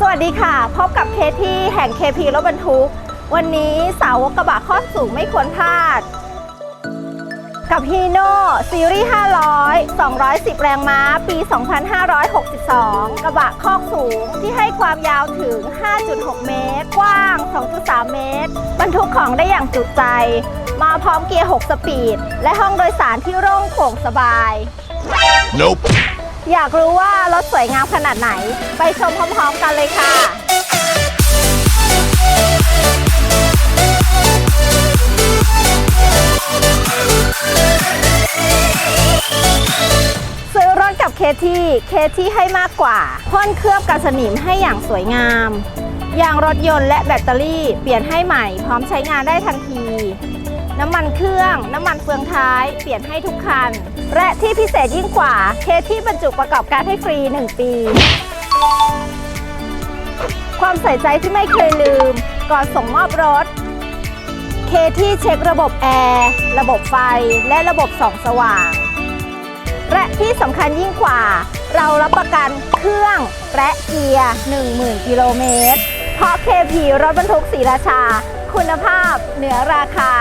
สวัสดีค่ะ พบกับเคที่แห่ง KP รถบรรทุก วันนี้สาวกกระบะข้อสูงไม่ควรพลาด กับฮีโน่ซีรีส์ 500 210 แรงม้า ปี 2562 กระบะคอกสูงที่ให้ความยาวถึง 5.6 เมตร กว้าง 2.3 เมตร บรรทุกของได้อย่างจุใจ มาพร้อมเกียร์ 6 สปีด และห้องโดยสารที่โล่งโปร่งสบาย Nope. อยากรู้ว่ารถสวยงามขนาดไหน ไปชมพร้อมๆกันเลยค่ะ ซื้อรถกับเคที่เคที่ให้มากกว่าพ่นเคลือบกันสนิมให้อย่างสวยงามยางรถยนต์และแบตเตอรี่เปลี่ยนให้ใหม่พร้อมใช้งานได้ทันที น้ำมันเครื่อง น้ำมันเฟืองท้าย เปลี่ยนให้ทุกคัน และที่พิเศษยิ่งกว่า เคที่บรรจุประกอบการให้ฟรี 1 ปี ความใส่ใจที่ไม่เคยลืม ก่อนส่งมอบรถ เคที่เช็คระบบแอร์ ระบบไฟ และระบบส่องสว่าง และที่สำคัญยิ่งกว่า เรารับประกันเครื่องและเกียร์ 10,000 กิโลเมตร เพราะ KP รถบรรทุกศรีราชา คุณภาพเหนือราคา